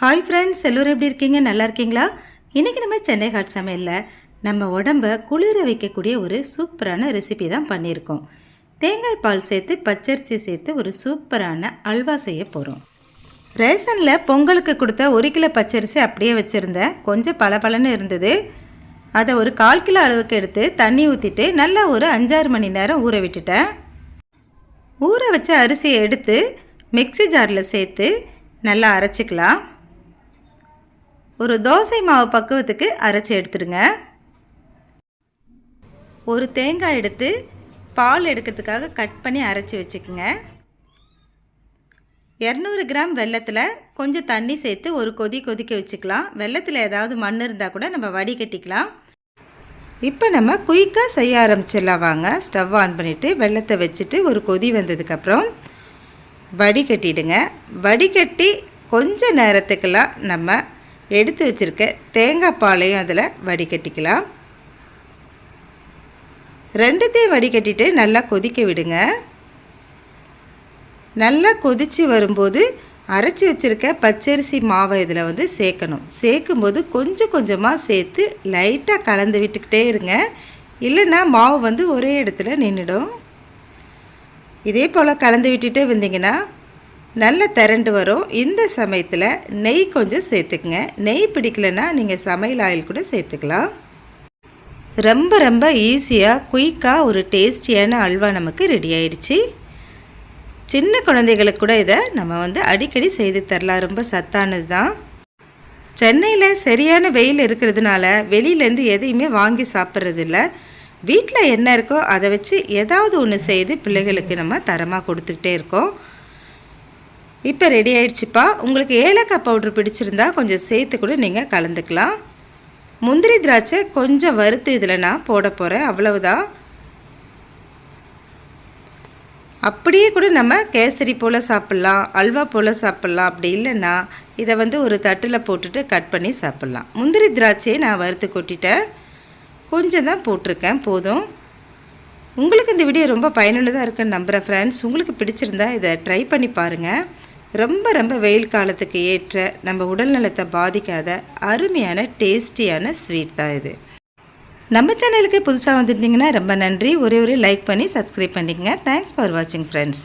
Hi friends எல்லோரும் எப்படி இருக்கீங்க? நல்லா இருக்கீங்களா? இன்றைக்கி நம்ம சென்னை ஹாட் சமையலில் நம்ம உடம்ப குளிர வைக்கக்கூடிய ஒரு சூப்பரான ரெசிபி தான் பண்ணியிருக்கோம். தேங்காய் பால் சேர்த்து பச்சரிசி சேர்த்து ஒரு சூப்பரான அல்வா செய்ய போகிறோம் ரேஷனில் பொங்கலுக்கு கொடுத்த ஒரு கிலோ பச்சரிசி அப்படியே வச்சுருந்தேன். கொஞ்சம் பளபளன்னு இருந்தது. அதை ஒரு கால் கிலோ அளவுக்கு எடுத்து தண்ணி ஊற்றிட்டு நல்லா ஒரு அஞ்சாறு மணி நேரம் ஊற விட்டுட்டேன். ஊற வச்ச அரிசியை எடுத்து மிக்ஸி ஜாரில் சேர்த்து நல்லா அரைச்சிக்கலாம். ஒரு தோசை மாவு பக்குவத்துக்கு அரைச்சி எடுத்துடுங்க. ஒரு தேங்காய் எடுத்து பால் எடுக்கிறதுக்காக கட் பண்ணி அரைச்சி வச்சுக்கோங்க. இரநூறு கிராம் வெள்ளத்தில் கொஞ்சம் தண்ணி சேர்த்து ஒரு கொதி கொதிக்க வச்சுக்கலாம். வெள்ளத்தில் ஏதாவது மண் இருந்தால் கூட நம்ம வடிகட்டிக்கலாம். இப்போ நம்ம குயிக்காக செய்ய ஆரம்பிச்சிடலாம் வாங்க. ஸ்டவ் ஆன் பண்ணிவிட்டு வெள்ளத்தை வச்சுட்டு ஒரு கொதி வந்ததுக்கப்புறம் வடிகட்டிடுங்க. வடிகட்டி கொஞ்ச நேரத்துக்கெல்லாம் நம்ம எடுத்து வச்சுருக்க தேங்காய் பாலையும் அதில் வடிகட்டிக்கலாம். ரெண்டுத்தையும் வடிகட்டிட்டு நல்லா கொதிக்க விடுங்க. நல்லா கொதித்து வரும்போது அரைச்சி வச்சுருக்க பச்சரிசி மாவை இதில் வந்து சேர்க்கணும். சேர்க்கும்போது கொஞ்சம் கொஞ்சமாக சேர்த்து லைட்டாக கலந்து விட்டுக்கிட்டே இருங்க. இல்லைன்னா மாவு வந்து ஒரே இடத்துல நின்றுடும் இதே போல் கலந்து விட்டுட்டே வந்தீங்கன்னா நல்ல திரண்டு வரும். இந்த சமயத்தில் நெய் கொஞ்சம் சேர்த்துக்குங்க. நெய் பிடிக்கலன்னா நீங்கள் சமையல் ஆயில் கூட சேர்த்துக்கலாம். ரொம்ப ரொம்ப ஈஸியாக குயிக்காக ஒரு டேஸ்டியான அல்வா நமக்கு ரெடி ஆயிடுச்சு. சின்ன குழந்தைகளுக்கு கூட இதை நம்ம வந்து அடிக்கடி செய்து தரலாம். ரொம்ப சத்தானது தான். சென்னையில் சரியான வெயில் இருக்கிறதுனால வெளியிலேருந்து எதையுமே வாங்கி சாப்பிட்றதில்ல. வீட்டில் என்ன இருக்கோ அதை வச்சு ஏதாவது ஒன்று செய்து பிள்ளைகளுக்கு நம்ம தரமாக கொடுத்துக்கிட்டே இருக்கோம். இப்போ ரெடி ஆயிடுச்சுப்பா. உங்களுக்கு ஏலக்காய் பவுட்ரு பிடிச்சிருந்தா கொஞ்சம் சேர்த்து கூட நீங்கள் கலந்துக்கலாம். முந்திரி திராட்சை கொஞ்சம் வறுத்து இதில் நான் போட போகிறேன் அவ்வளவுதான். அப்படியே கூட நம்ம கேசரி போல் சாப்பிட்லாம் அல்வா போல் சாப்பிட்லாம். அப்படி இல்லைன்னா இதை வந்து ஒரு தட்டில் போட்டுட்டு கட் பண்ணி சாப்பிட்லாம். முந்திரி திராட்சையை நான் வறுத்து கொட்டிட்டேன். கொஞ்சம் தான் போட்டிருக்கேன். போதும். உங்களுக்கு இந்த வீடியோ ரொம்ப பயனுள்ளதாக இருக்குன்னு நம்புகிறேன் ஃப்ரெண்ட்ஸ் உங்களுக்கு பிடிச்சிருந்தா இதை ட்ரை பண்ணி பாருங்கள் ரொம்ப ரொம்ப வெயில் காலத்துக்கு ஏற்ற நம்ம உடல் நலத்தை பாதிக்காத அருமையான டேஸ்டியான ஸ்வீட் தான் இது. நம்ம சேனலுக்கு புதுசாக வந்திருந்தீங்கன்னா ரொம்ப நன்றி. ஒரே ஒரு லைக் பண்ணி சப்ஸ்கிரைப் பண்ணிக்கங்க. தேங்க்ஸ் ஃபார் வாட்சிங் ஃப்ரெண்ட்ஸ்